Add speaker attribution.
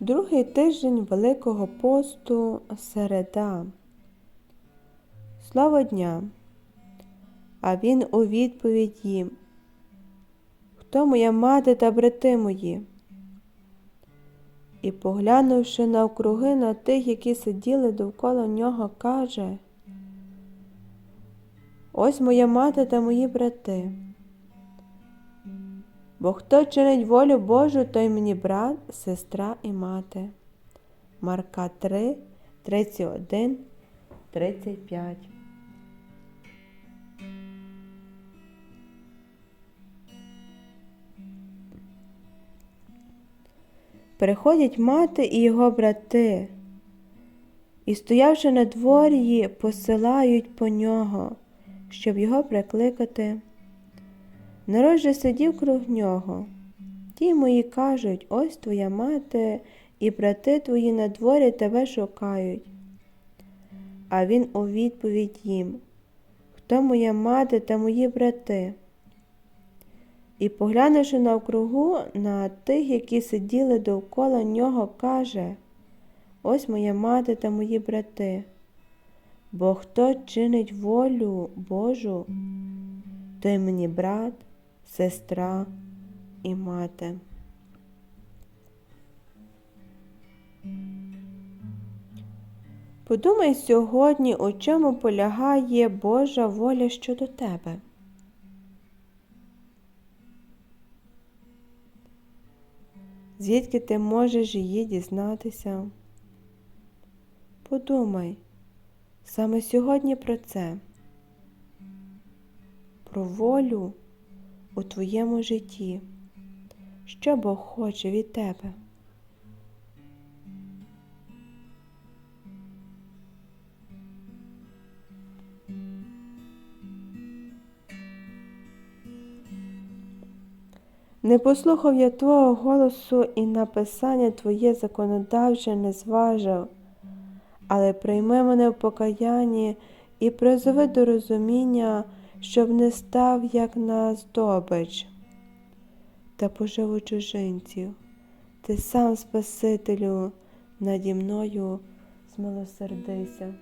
Speaker 1: Другий тиждень Великого посту середа. Слово дня. А він у відповідь їм. Хто моя мати та брати мої? І, поглянувши навкруги на тих, які сиділи довкола нього, каже Ось моя мати та мої брати. Бо хто чинить волю Божу, той мені брат, сестра і мати. Марка 3, 31, 35. Приходять мати і його брати, і, стоявши на дворі, посилають по нього, щоб його прикликати. Народ же сидів круг нього. Ті мої кажуть, ось твоя мати і брати твої на дворі тебе шукають. А він у відповідь їм Хто моя мати та мої брати? І, поглянувши навкругу на тих, які сиділи довкола нього, каже Ось моя мати та мої брати. Бо хто чинить волю Божу, той мені брат, сестра і мати. Подумай сьогодні, у чому полягає Божа воля щодо тебе. Звідки ти можеш її дізнатися? Подумай саме сьогодні про це, про волю у твоєму житті, що Бог хоче від тебе. Не послухав я Твого голосу і написання Твоє законодавче не зважив, але прийми мене в покаянні і призови до розуміння, щоб не став, як на здобич та пожив у чужинців. Ти сам, Спасителю, наді мною змилосердися.